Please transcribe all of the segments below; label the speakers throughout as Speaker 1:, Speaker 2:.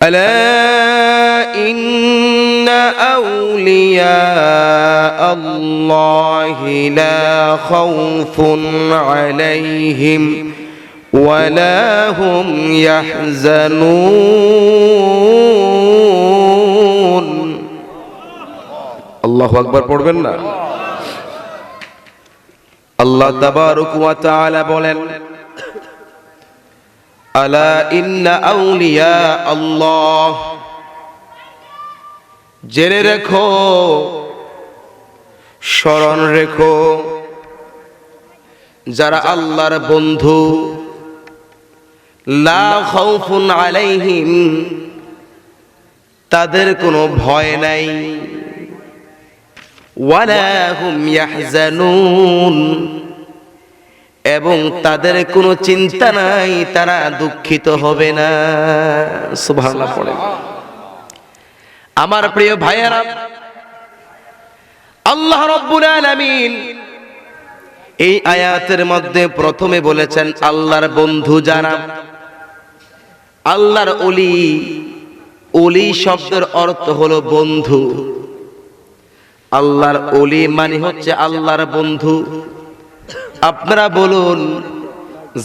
Speaker 1: ألا إن أولياء الله لا خوف عليهم ولا هم يحزنون الله أكبر পড়বেন না আল্লাহ তাবারক ওয়া তাআলা বলেন আলা ইন্না আল্লাহ। জেনে রেখো, স্মরণ রেখো, যারা আল্লাহর বন্ধু, লা আলাইহিম, তাদের কোনো ভয় নাই, ওয়ালা হুম ইয়াহজানুন। এবং তাদের কোনো চিন্তা নাই, তারা দুঃখিত হবে না। সুবহানাল্লাহ পড়ে। আমার প্রিয় ভাইয়েরা, আল্লাহ রব্বুল আলামিন এই আয়াতের মধ্যে প্রথমে বলেছেন, আল্লাহর বন্ধু যারা, আল্লাহর অলি অলি শব্দের অর্থ হলো বন্ধু। আল্লাহর অলি মানে হচ্ছে আল্লাহর বন্ধু। আপনারা বলুন,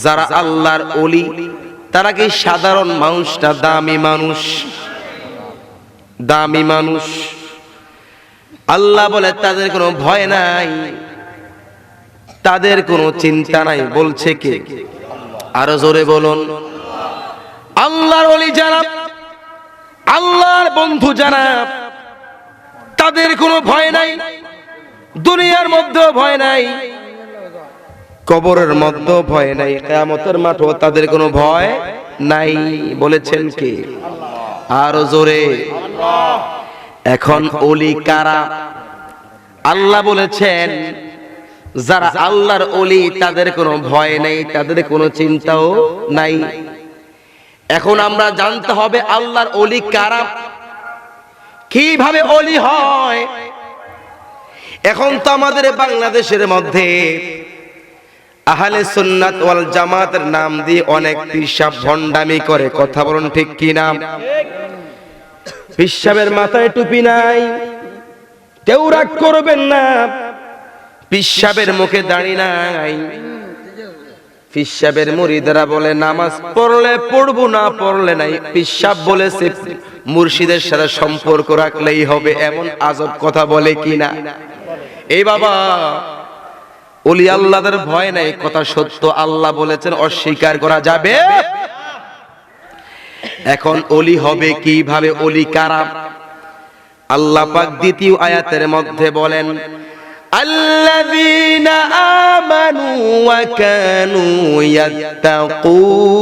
Speaker 1: যারা আল্লাহর অলি তারা কি সাধারণ মানুষটা দামি মানুষ? দামি মানুষ। আল্লাহ বলে, তাদের কোনো ভয় নাই। তাদের কোনো চিন্তা নাই, বলছে কে? আরও জোরে বলুন। আল্লাহর অলি যারা আল্লাহর বন্ধু যারা তাদের কোনো ভয় নাই, দুনিয়ার মধ্যেও ভয় নাই। কবরের মধ্যে ভয় নাই, কেয়ামতের মাঠও তাদের কোনো ভয় নাই বলেছেন কে? আরও জোরে। এখন অলি কারা? আল্লাহ বলেছেন, যারা আল্লাহর অলি তাদের কোনো ভয় নেই, তাদের কোনো চিন্তাও নাই। এখন আমরা জানতে হবে আল্লাহর অলি কারা? কীভাবে অলি হয়? এখন তো আমাদের বাংলাদেশের মধ্যে আহলে সুন্নাত ওয়াল জামাতের নাম দিয়ে অনেক পিসাব ভণ্ডামি করে, কথা বলুন ঠিক কি নাম পিসাবের মাথায় টুপি নাই, কেউ রাগ করবেন না পিসাবের মুখে দাড়ি নাই। পিসাবের মুরিদরা বলে, নামাজ পড়লে পড়ব না পড়লে নাই। পিসাব বলেছে মুর্শিদের সাথে সম্পর্ক রাখলেই হবে। এমন আজব কথা বলে কিনা? এই বাবা অলি আল্লাহদের ভয় নাই কথা সত্য আল্লাহ বলেছেন অস্বীকার করা যাবে এখন অলি হবে কিভাবে অলি কারা আল্লাহ পাক দ্বিতীয় আয়াতের মধ্যে বলেন الذين آمنوا وكانوا يتقون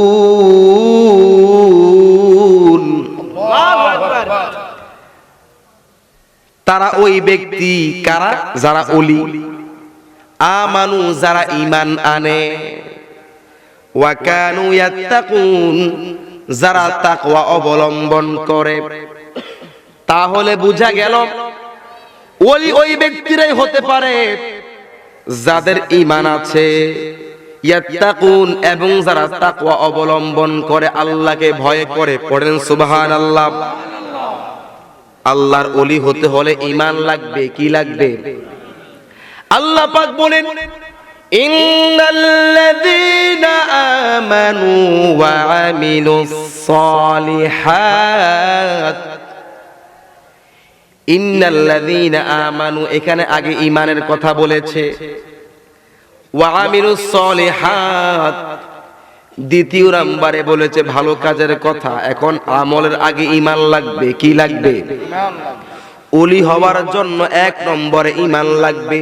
Speaker 1: তারা ওই ব্যক্তি কারা যারা অলি আমানু যারা ইমান আনে, ওয়াকানু ইয়াত্তাকুন, যারা তাকওয়া অবলম্বন করে। তাহলে বুঝা গেল, ওই ওই ব্যক্তিরাই হতে পারে যাদের ইমান আছে। ইয়াত্তাকুন এবং যারা তাকওয়া অবলম্বন করে, আল্লাহকে ভয় করে, পড়েন সুবহানাল্লাহ। আল্লাহর ওলি হতে হলে ইমান লাগবে, কি লাগবে? আল্লাহ পাক বলেন ইন্নাল্লাযীনা আমানু ওয়া আমিলুস সালিহাত। ইন্নাল্লাযীনা আমানু এখানে আগে ইমানের কথা বলেছে। ওয়া আমিলুস সালিহাত। দ্বিতীয় নাম্বারে বলেছে ভালো কাজের কথা এখন আমলের আগে ইমান লাগবে। কি লাগবে? ওলি হওয়ার জন্য এক নম্বরে ইমান লাগবে।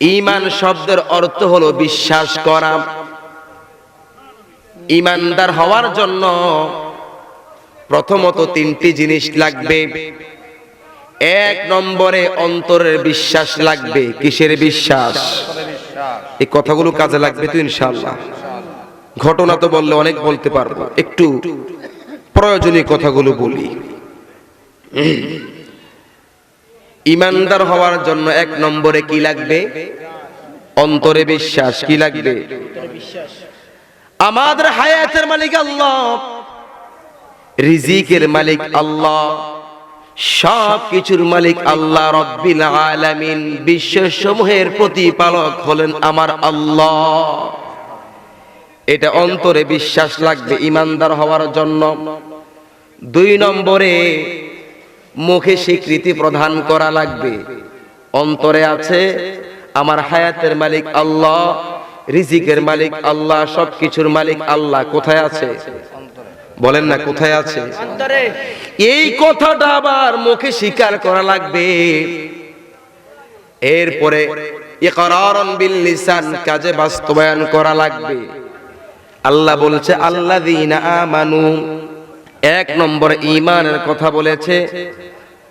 Speaker 1: ইমান শব্দের অর্থ হলো বিশ্বাস করা। ইমানদার হওয়ার জন্য প্রথমত তিনটি জিনিস লাগবে। এক নম্বরে অন্তরের বিশ্বাস লাগবে, কিসের বিশ্বাস? এই কথাগুলো কাজে লাগবে তো ইনশাআল্লাহ। ঘটনা তো বললে অনেক বলতে পারব। একটু প্রয়োজনীয় কথাগুলো বলি। ইমানদার হওয়ার জন্য এক নম্বরে কি লাগবে? অন্তরে বিশ্বাস, কি লাগবে? আমাদের হায়াতের মালিক আল্লাহ, রিজিকের মালিক আল্লাহ সব কিছুর মালিক আল্লাহ রব্বিল আলামিন বিশ্বের সমূহের প্রতিপালক হলেন আমার আল্লাহ। এটা অন্তরে বিশ্বাস লাগবে, ইমানদার হওয়ার জন্য। দুই নম্বরে মুখে স্বীকৃতি প্রদান করা লাগবে। অন্তরে আছে আমার হায়াতের মালিক আল্লাহ রিজিকের মালিক আল্লাহ সবকিছুর মালিক আল্লাহ। কোথায় আছে? বলেন না কোথায় আছে? এই কথাটা আবার মুখে স্বীকার করা লাগবে। এরপরে ইকরারন বিল লিসান কাজে বাস্তবায়ন করা লাগবে। আল্লাহ বলছে আল্লাযীনা আমানু এক নম্বর ঈমানের কথা বলেছে।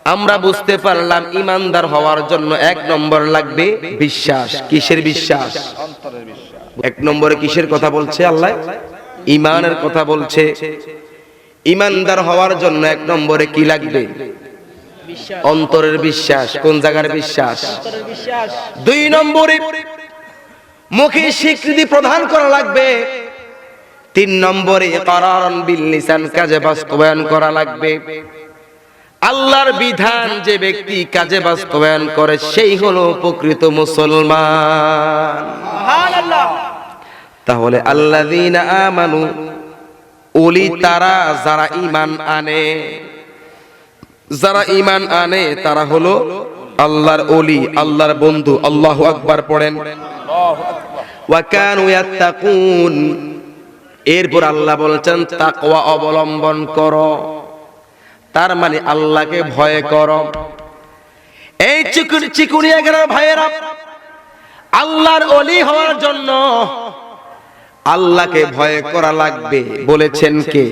Speaker 1: আমরা বুঝতে পারলাম ইমানদার হওয়ার জন্য এক নম্বর লাগবে বিশ্বাস। কিসের বিশ্বাস? এক নম্বরে কিসের কথা বলছে আল্লাহ? ইমানের কথা বলছে। ইমানদার হওয়ার জন্য এক নম্বরে কি লাগবে? অন্তরের বিশ্বাস। কোন জায়গার বিশ্বাস? দুই নম্বরে মুখে স্বীকৃতি প্রদান করা লাগবে। তিন নম্বরে কারারন বিল লিসান কাজে বাস্তবায়ন করা লাগবে। আল্লাহর বিধান যে ব্যক্তি কাজে বাস্তবায়ন করে সেই হলো প্রকৃত মুসলমান। তাহলে আল্লাযীনা আমানু ওলি তারা যারা ঈমান আনে যারা ঈমান আনে তারা হলো আল্লাহর ওলি আল্লাহর বন্ধু আল্লাহু আকবার পড়েন। ওয়া কানু ইয়াত্তাকুন এরপর আল্লাহ বলছেন, তাকওয়া অবলম্বন করো। তার মানে আল্লাহকে ভয় করো। এই চিকুনি চিকুনিয়া গেল ভাইয়েরা, আল্লাহর অলি হওয়ার জন্য আল্লাহকে ভয় করা লাগবে, বলেছেন কে?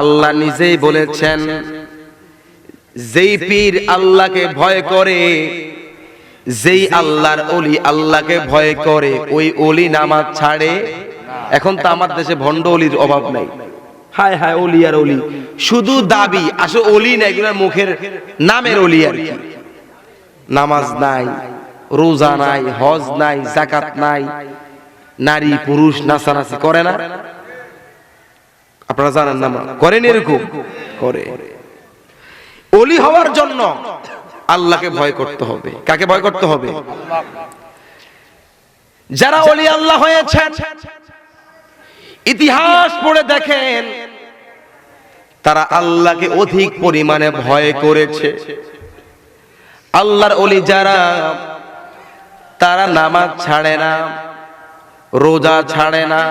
Speaker 1: আল্লাহ নিজেই বলেছেন, যেই পীর আল্লাহকে ভয় করে, যেই আল্লাহর অলি আল্লাহকে ভয় করে, ওই অলি নামাজ ছাড়ে এখন তো আমার দেশে ভণ্ড অলির অভাব নাই। হায় হায়, অলি আর অলি। শুধু দাবি, আসলে অলি না এগুলোর মুখের নামের অলি আর কি। নামাজ নাই, রোজা নাই, হজ নাই জাকাত নাই, নারী, পুরুষ, নাচানাচি করে না। আপনারা জানেন না করেন এরকম? করে। অলি হওয়ার জন্য আল্লাহকে ভয় করতে হবে। কাকে ভয় করতে হবে? যারা অলি আল্লাহ হয়েছেন ইতিহাস পড়ে দেখেন, তারা আল্লাহকে অধিক পরিমাণে ভয় করেছে। আল্লাহর অলি যারা, তারা নামাজ ছাড়ে না, রোজা ছাড়ে না।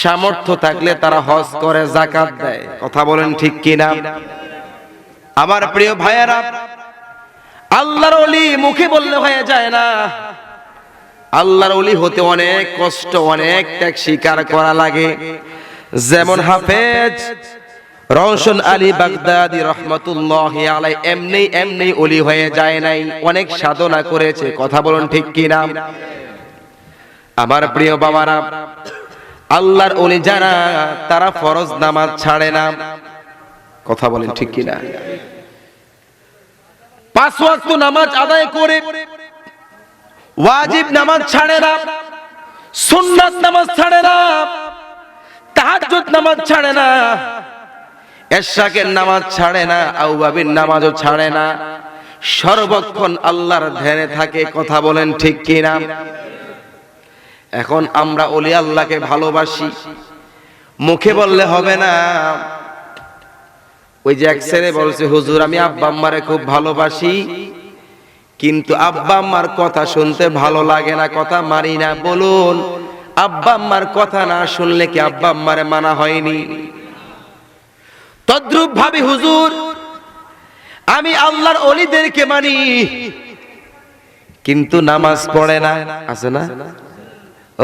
Speaker 1: সামর্থ্য থাকলে তারা হজ করে জাকাত দেয়। কথা বলেন ঠিক কিনা? আমার প্রিয় ভাইয়েরা, আল্লাহর অলি মুখে বললে হয়ে যায় না আল্লাহর অলি হতে অনেক কষ্ট, অনেক ত্যাগ স্বীকার করা লাগে। যেমন হাফেজ রওশন আলী বাগদাদি রহমতুল্লাহ আলাই এমনি এমনি অলি হয়ে যায় নাই, অনেক সাধনা করেছে, কথা বলুন ঠিক কিনা? আমার প্রিয় বাবারা, আল্লাহর অলি যারা, তারা ফরজ নামাজ ছাড়ে না। কথা বলেন ঠিক কিনা? পাঁচ ওয়াক্ত নামাজ আদায় করে ওয়াজিব নামাজ ছাড়ে না, সুন্নাত নামাজ ছাড়ে না, তাহাজ্জুদ নামাজ ছাড়ে না এশাকের নামাজ ছাড়ে না, আউবাবির নামাজও ছাড়ে না। সর্বক্ষণ আল্লাহর ধ্যানে থাকে, কথা বলেন ঠিক কি কিনা? এখন আমরা ওলি আল্লাহকে ভালোবাসি, মুখে বললে হবে না। ওই যে এক ছেলে বলছে, হুজুর, আমি আব্বা আম্মারে খুব ভালোবাসি। কিন্তু আব্বা আম্মার কথা শুনতে ভালো লাগে না, কথা মারি না, বলুন। আব্বা আম্মার কথা না শুনলে কি আব্বা আম্মারে মানা হয়নি? তদ্রুপ ভাবি, হুজুর, আমি আল্লাহর অলিদেরকে মানি, কিন্তু নামাজ পড়ে না। আছে না?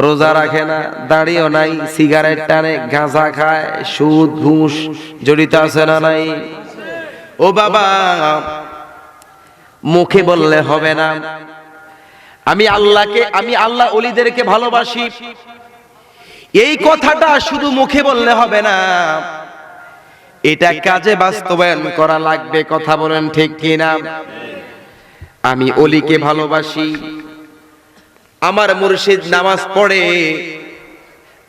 Speaker 1: রোজা রাখে না দাড়িও নাই, সিগারেট টানে, গাঁজা খায়, সুদ, ঘুষ জড়িত আছে না নাই? ও বাবা মুখে বললে হবে না। আমি আল্লাহকে, আমি আল্লাহ অলিদেরকে ভালোবাসি। এই কথাটা শুধু মুখে বললে হবে না। এটা কাজে বাস্তবায়ন করা লাগবে, কথা বলেন ঠিক কিনা? আমি অলিকে ভালোবাসি। আমার মুর্শিদ নামাজ পড়ে,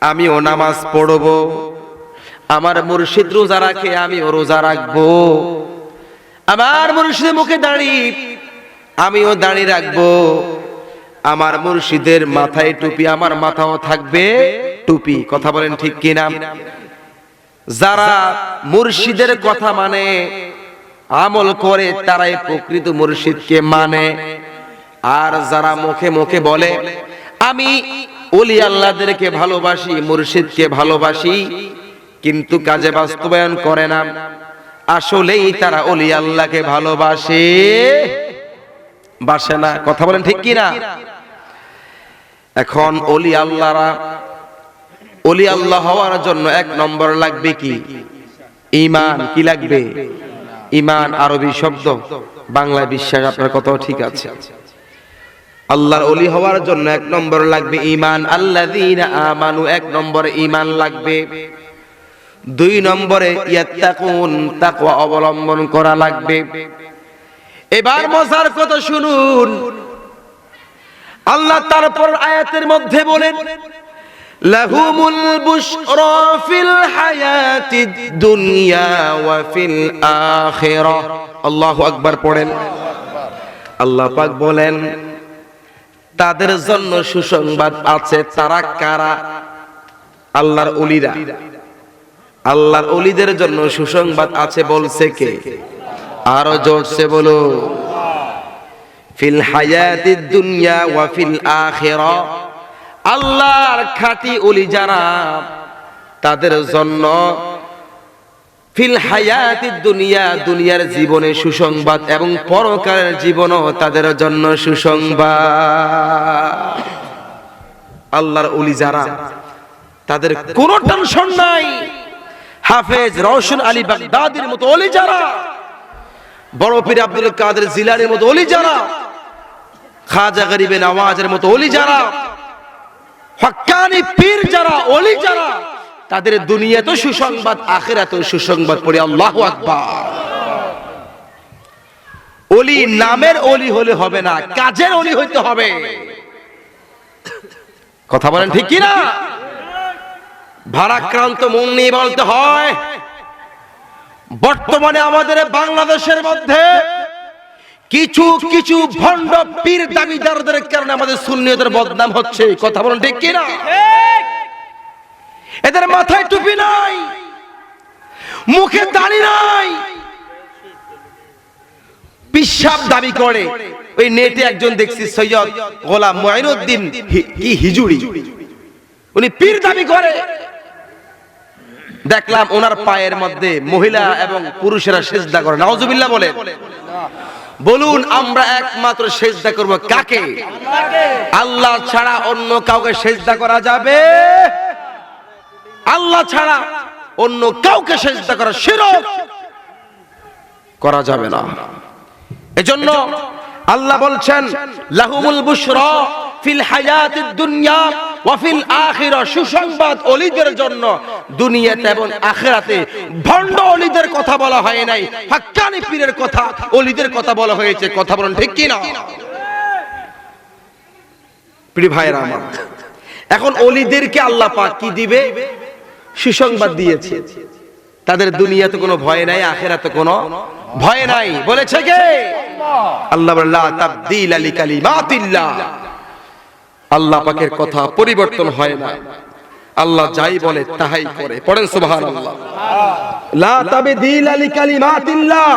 Speaker 1: আমিও নামাজ পড়ব। আমার মুর্শিদ রোজা রাখে, আমিও রোজা রাখব। আমার মুর্শিদের মুখে দাঁড়ি। আমিও দাঁড়িয়ে রাখব। আমার মুর্শিদের মাথায় টুপি, আমার মাথাও থাকবে টুপি। কথা বলেন ঠিক কিনা? যারা মুর্শিদের কথা মানে আমল করে তারাই প্রকৃত মুর্শিদকে মানে। আর যারা মুখে মুখে বলে, আমি ওলি আল্লাহদেরকে ভালোবাসি, মুর্শিদকে ভালোবাসি, কিন্তু কাজে বাস্তবায়ন করে না। আসলেই তারা ওলি আল্লাহকে ভালোবাসে। বাসে না, কথা বলেন ঠিক কি না এখন অলি আল্লাহরা, অলি আল্লাহ হওয়ার জন্য এক নম্বর লাগবে কি? ইমান কি লাগবে? ইমান আরবি শব্দ। বাংলা বিশ্বাস আপনার কথাও ঠিক আছে। আল্লাহর অলি হওয়ার জন্য এক নম্বর লাগবে ইমান আল্লাযীনা আমানু, এক নম্বর ইমান লাগবে। দুই নম্বরে ইয়াত্তাকুন, তাকওয়া অবলম্বন করা লাগবে। এবার মজার কথা শুনুন। আল্লাহ তারপর আয়াতের মধ্যে বলেন, লাহুমুল বুশরা ফিল হায়াতিদ দুনিয়া ওয়া ফিল আখিরাহ আল্লাহু আকবার পড়েন। আল্লাহ পাক বলেন, তাদের জন্য সুসংবাদ আছে তারা কারা? আল্লাহর অলিরা। আল্লাহর অলিদের জন্য সুসংবাদ আছে বলছে কে? আরও জোরছে বলো। ফিল দুনিয়া ওয়া ফিল আল্লাহর খাঁটি যারা, তাদের জন্য ফিল হায়াতিদ দুনিয়া, দুনিয়ার জীবনে সুসংবাদ এবং পরকালের জীবনও তাদের জন্য সুসংবাদ। আল্লাহর অলি যারা, তাদের কোনো টেনশন নাই। হাফেজ রওশন আলী বাগদাদির মতো অলি যারা, বড় পীর আব্দুল কাদের জিলানির মতো অলি যারা, খাজা গরিবে নওয়াজের মতো অলি যারা হক্কানি পীর যারা, অলি যারা, তাদের দুনিয়াতে সুসংবাদ আখেরাতে সুসংবাদ পড়ে, আল্লাহ আকবার। অলি নামের অলি হলে হবে না, কাজের অলি হইতে হবে। কথা বলেন ঠিক কি না ভারাক্রান্ত মন নিয়ে বলতে হয়, বর্তমানে আমাদের বাংলাদেশের মধ্যে কিছু কিছু ভণ্ড পীর দাবিদারদের কারণে আমাদের সুন্নিয়তের বদনাম হচ্ছে, কথা বলেন ঠিক কিনা? এদের মাথায় টুপি নাই, মুখে দাড়ি নাই পিসাব দাবি করে। ওই নেটে একজন দেখছি, সৈয়দ গোলাম মঈনুদ্দিন কি হিজুড়ি। উনি পীর দাবি করে। দেখলাম ওনার পায়ের মধ্যে মহিলা এবং পুরুষেরা সেজদা করে। নাউজুবিল্লাহ বলে বলুন, আমরা একমাত্র সেজদা করব কাকে? আল্লাহ ছাড়া অন্য কাউকে সেজদা করা যাবে? আল্লাহ ছাড়া অন্য কাউকে সেজদা করা শিরক করা যাবে না। এজন্য আল্লাহ বলছেন, লাহুমুল বুশরা ফিল হায়াতিদ দুনিয়া ওয়া ফিল আখিরা সুসংবাদ ওলিদের জন্য। দুনিয়াতে এবং আখিরাতে ভণ্ড ওলিদের কথা বলা হয় নাই। হাক্কানি পীরের কথা ওলিদের কথা বলা হয়েছে। কথা বলেন ঠিক কি না প্রিয় ভাইরা আমার, এখন ওলিদেরকে আল্লাহ পাক কি দিবে? সুসংবাদ দিয়েছে। তাদের দুনিয়াতে কোনো ভয় নাই, আখেরাতে কোনো ভয় নাই। বলেছে কে? আল্লাহ তাবদীল আলি কালিমাতিল্লাহ আল্লাহ পাকের কথা পরিবর্তন হয় না। আল্লাহ যাই বলে তাহাই করে। পড়েন সুবহানাল্লাহ। লা তাবদীল আলি কালিমাতিল্লাহ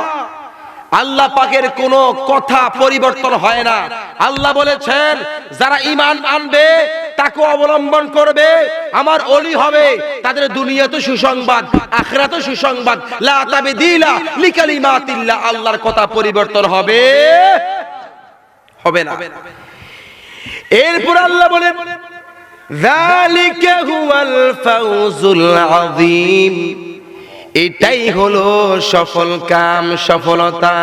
Speaker 1: আল্লাহ পাকের কোন কথা পরিবর্তন হয় না। আল্লাহ বলেছেন যারা ইমান আনবে তাকে অবলম্বন করবে। আমার অলি হবে তাদের দুনিয়াতে সুসংবাদ আখরাতে সুসংবাদ। লা তাবদীলা লিকালিমাতিল্লাহ। আল্লাহর কথা পরিবর্তন হবে হবে না। এরপর আল্লাহ বলেন এটাই হলো সফল কাম, সফলতা,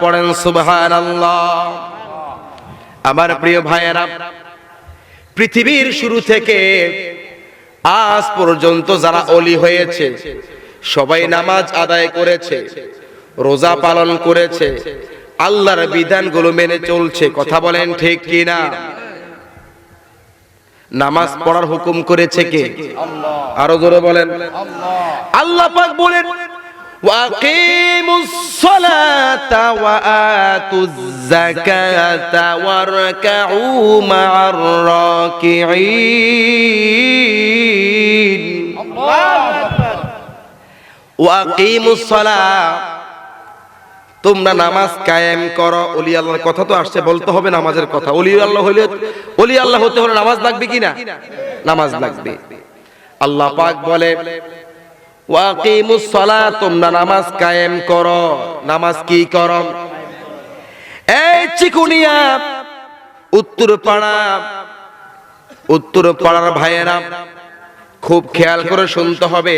Speaker 1: পড়েন সুবহান আমার প্রিয় ভাইয়েরা, পৃথিবীর শুরু থেকে আজ পর্যন্ত যারা অলি হয়েছে, সবাই নামাজ আদায় করেছে, রোজা পালন করেছে, আল্লাহর বিধানগুলো মেনে চলছে, কথা বলেন ঠিক কিনা? নামাজ পড়ার হুকুম করেছে কে? আরও জোরে বলেন। আল্লাহ। পাক বলেন ওয়াকিমুস সালাত ওয়া তোমরা নামাজ কায়েম করো অলি আল্লাহর কথা তো আসছে, বলতে হবে নামাজের কথা। অলি আল্লাহ হলে অলি আল্লাহ হতে হলে নামাজ লাগবে কি না? নামাজ লাগবে। আল্লাহ পাক বলে ওয়াকিমুস সালাত তোমরা নামাজ কায়েম করো। নামাজ কি করো? এই চিকুনিয়া, উত্তর পাড়া, উত্তর পাড়ার ভাইয়েরা, খুব খেয়াল করে শুনতে হবে।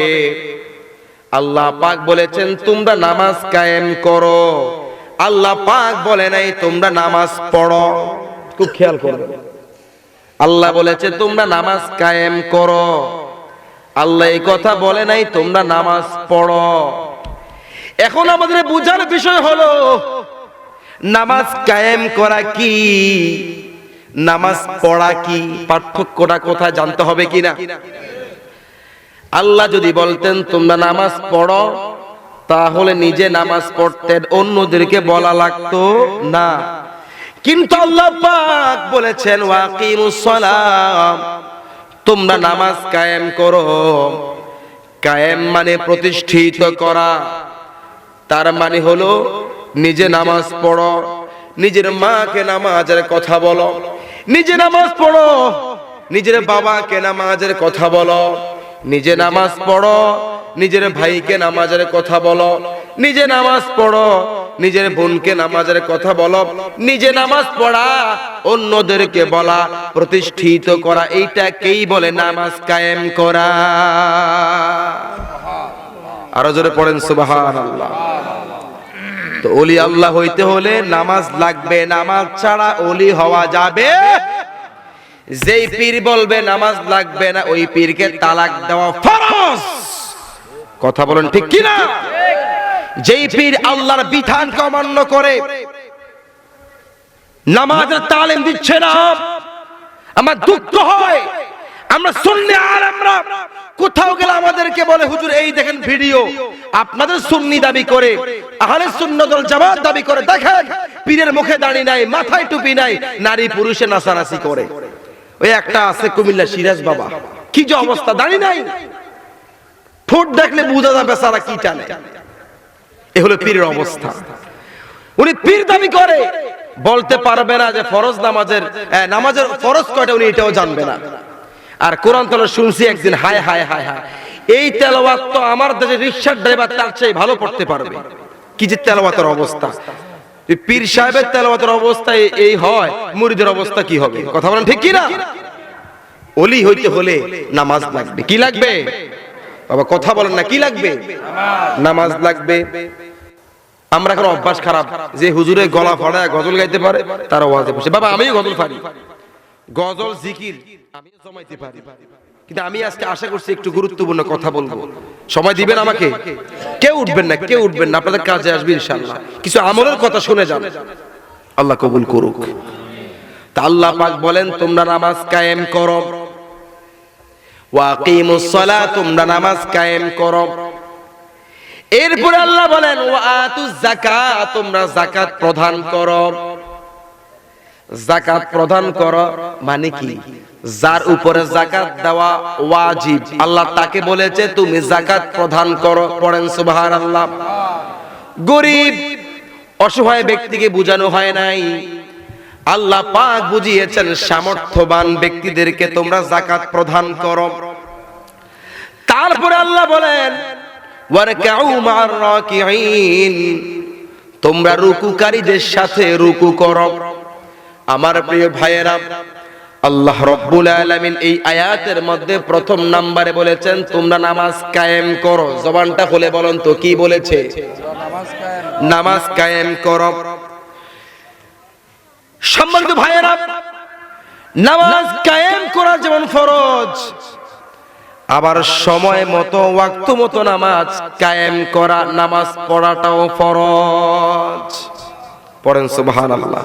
Speaker 1: আল্লাহ পাক বলেছেন তোমরা নামাজ কায়েম করো। আল্লাহ পাক বলে নাই তোমরা নামাজ পড়ো। খুব খেয়াল করবে। আল্লাহ বলেছে তোমরা নামাজ কায়েম করো। আল্লাহ এই কথা বলে নাই তোমরা নামাজ পড়ো। এখন আমাদের বুঝার বিষয় হলো নামাজ কায়েম করা কি নামাজ পড়া কি পার্থক্যটা কোথায় জানতে হবে কিনা? আল্লাহ যদি বলতেন, তোমরা নামাজ পড়ো, তাহলে নিজে নামাজ পড়তেন, অন্যদেরকে বলা লাগতো না। কিন্তু আল্লাহ পাক বলেছেন, ওয়াকিমুস সালাম, তোমরা নামাজ কায়েম করো। কায়েম মানে প্রতিষ্ঠিত করা। তার মানে হলো, নিজে নামাজ পড়ো, নিজের মাকে নামাজের কথা বলো, নিজে নামাজ পড়ো, নিজের বাবাকে নামাজের কথা বলো। নিজে নামাজ পড়ো, নিজের ভাইকে নামাজের কথা বলো, নিজে নামাজ পড়ো, নিজের বোনকে নামাজের কথা বলো, নিজে নামাজ পড়া, অন্যদেরকে বলা, প্রতিষ্ঠিত করা, এইটাকেই বলে নামাজ কায়েম করা। আরও জোরে পড়েন সুবাহান আল্লাহ তো অলি আল্লাহ হইতে হলে নামাজ লাগবে, নামাজ ছাড়া অলি হওয়া যাবে যেই পীর বলবে নামাজ লাগবে না, ওই পীরকে তালাক দেওয়া ফরজ। কথা বলেন ঠিক কি না যেই পীর আল্লাহর বিধান অমান্য করে, নামাজের তালিম দিচ্ছে না, আমার দুঃখ হয়। আমরা শুনলে আর আমরা কোথাও গেলে আমাদেরকে বলে, হুজুর, এই দেখেন ভিডিও, আপনাদের সুন্নি দাবি করে, আহলে সুন্নতল জামাত দাবি করে, দেখেন, পীরের মুখে দাঁড়ি নাই, মাথায় টুপি নাই, নারী পুরুষে নাচানাচি করে। ওই একটা আছে কুমিল্লা সিরাজ বাবা। কি যে অবস্থা দাঁড়ি নাই? ঠোঁট দেখলে বুঝা যাবে সারা কি টানে। এ হলো পীরের অবস্থা। উনি পীর দাবি করে, বলতে পারবে না যে ফরজ নামাজের নামাজের ফরজ কয়টা উনি এটাও জানবে না। আর কোরআন তলে শুনছি একদিন, হায় হায় হায় হায়। এই তেলাওয়াত তো আমার দেশে রিক্সার ড্রাইভার তার চেয়ে ভালো পড়তে পারবে। কি যে তেলাওয়াতের অবস্থা। পীর সাহেবের তেলাওয়াতের অবস্থা এই- হয় মুরিদের অবস্থা কি হবে? কথা বলেন ঠিক কি না অলি হইতে হলে নামাজ লাগবে। কি লাগবে? বাবা, কথা বলেন না, কি লাগবে? নামাজ লাগবে। আমরা এখন অভ্যাস খারাপ, যে হুজুরে গলা ফাড়ায় গজল গাইতে পারে, তারা ওয়াজে বসে। বাবা, আমিও গজল পারি গজল, জিকির, আমিও জমাইতে পারি। কিন্তু আমি আজকে আশা করছি একটু গুরুত্বপূর্ণ কথা বলব। সময় দিবেন আমাকে? কেউ উঠবেন না কেউ উঠবেন না আপনাদের কাজে আসবে ইনশাআল্লাহ। কিছু আমলের কথা শুনে যান। আল্লাহ কবুল করুক। তা আল্লাহ পাক বলেন তোমরা নামাজ কায়েম করো। ওয়াকিমুস সালাত তোমরা নামাজ কায়েম করো। এরপরে আল্লাহ বলেন ওয়াতু যাকাত তোমরা যাকাত প্রদান করো। যাকাত প্রদান করো মানে কি? যার উপরে জাকাত দেওয়া ওয়াজিব। আল্লাহ তাকে বলেছে, তুমি জাকাত প্রদান করো। পড়েন সুবহানাল্লাহ। গরিব, অসহায় ব্যক্তিকে বোঝানো হয় নাই। আল্লাহ পাক বুঝিয়েছেন, সামর্থ্যবান ব্যক্তিদেরকে তোমরা জাকাত প্রদান করো। তারপরে আল্লাহ বলেন তোমরা রুকুকারীদের সাথে রুকু করো। আমার প্রিয় ভাইয়েরা আল্লাহ রব্বুল আলামিন এই আয়াতের মধ্যে প্রথম নাম্বারে বলেছেন, তোমরা নামাজ কায়েম করো। জবানটা খুলে বলুন তো, কি বলেছে? নামাজ কায়েম করো। সম্মানিত ভাইয়েরা, নামাজ কায়েম করা যেমন ফরজ, আবার সময় মতো, ওয়াক্ত মতো নামাজ কায়েম করা, নামাজ পড়াটাও ফরজ। পড়েন সুবহানাল্লাহ।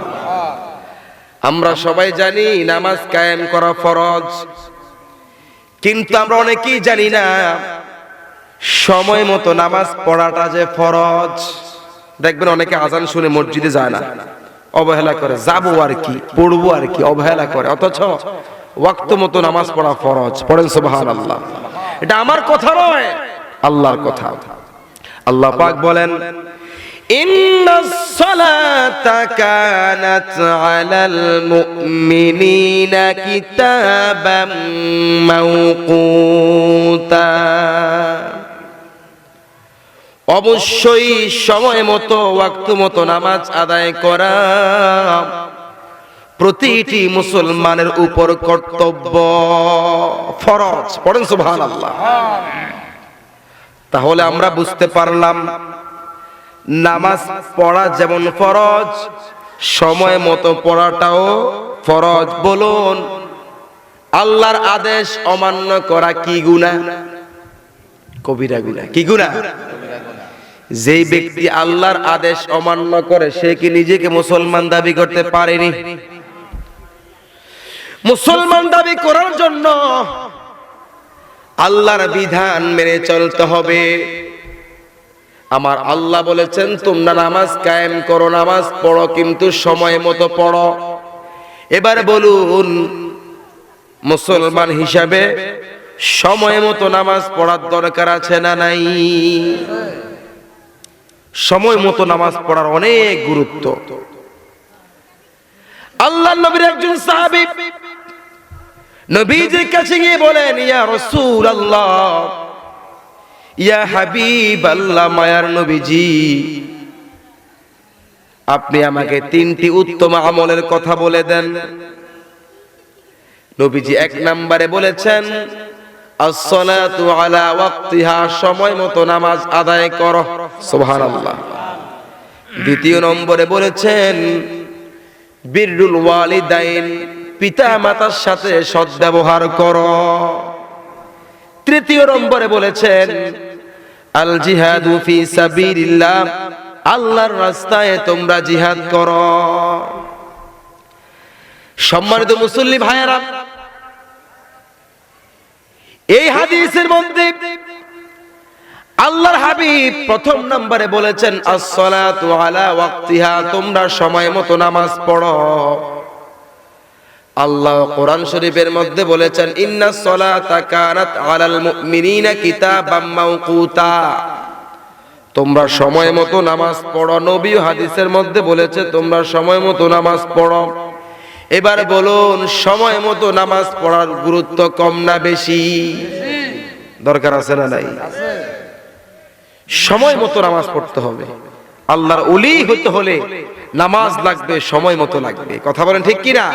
Speaker 1: আমরা সবাই জানি নামাজ কায়েম করা ফরজ। কিন্তু আমরা অনেকেই জানি না সময় মতো নামাজ পড়াটা যে ফরজ। দেখবেন অনেকে আজান শুনে মসজিদে যায় না। অবহেলা করে, যাব আর কি, পড়ব আর কি, অবহেলা করে। অথচ ওয়াক্ত মতো নামাজ পড়া ফরজ। পড়েন সুবহান আল্লাহ এটা আমার কথা নয়, আল্লাহর কথা। আল্লাহ পাক বলেন إن الصلاة كانت على المؤمنين كتابا موقوتا অবশ্যই সময় মতো ওয়াক্ত মতো নামাজ আদায় করা প্রতিটি মুসলমানের উপর কর্তব্য ফরজ পড়েন সুবহানাল্লাহ তাহলে আমরা বুঝতে পারলাম নামাজ পড়া যেমন ফরজ, সময় মতো পড়াটাও ফরজ। বলুন, আল্লাহর আদেশ অমান্য করা কি গুণা কবিরা গুণা কি গুণা যেই ব্যক্তি আল্লাহর আদেশ অমান্য করে, সে কি নিজেকে মুসলমান দাবি করতে পারেনি? মুসলমান দাবি করার জন্য আল্লাহর বিধান মেনে চলতে হবে। আমার আল্লাহ বলেছেন, তোমরা নামাজ কায়েম করো, নামাজ পড়ো, কিন্তু সময় মতো পড়ো। এবার বলুন, মুসলমান হিসাবে সময় মতো নামাজ পড়ার দরকার আছে না নাই? সময় মতো নামাজ পড়ার অনেক গুরুত্ব। আল্লাহ নবীর একজন সাহাবী নবীজির কাছে গিয়ে বলেন, ইয়া রাসূলুল্লাহ ইয়া হাবিব আল্লাহ, মায়ার নবীজি। আপনি আমাকে তিনটি উত্তম আমলের কথা বলে দেন। নবীজি এক নম্বরে বলেছেন, আসসালাতু আলা ওয়াক্তিহা সময় মতো নামাজ আদায় করো। সুবহানাল্লাহ। দ্বিতীয় নম্বরে বলেছেন বিররুল ওয়ালিদাইন পিতা মাতার সাথে সদ্ব্যবহার করো। তৃতীয় নম্বরে বলেছেন, আল জিহাদু ফি সাবিলিল্লাহ, আল্লাহর রাস্তায় তোমরা জিহাদ করো। সম্মানিত মুসল্লি ভাইয়েরা, এই হাদিসের মধ্যে আল্লাহর হাবিব প্রথম নম্বরে বলেছেন, আসসালাতু আলা ওয়াক্তিহা, তোমরা সময় মতো নামাজ পড়ো। আল্লাহ কোরআন শরীফের মধ্যে বলেছেন, ইন্না সলাতা কানাত আলাল মুমিনিনা কিতাবাম মাওকুতা। তোমরা সময় মতো নামাজ পড়ো। নবী হাদিসের মধ্যে বলেছে, তোমরা সময় মতো নামাজ পড়ো। এবার বলুন, সময় মতো নামাজ পড়ার গুরুত্ব কম না বেশি? দরকার আছে না নাই? সময় মতো নামাজ পড়তে হবে। আল্লাহর ওলি হতে হলে নামাজ লাগবে, সময় মতো লাগবে। কথা বলেন ঠিক কিনা?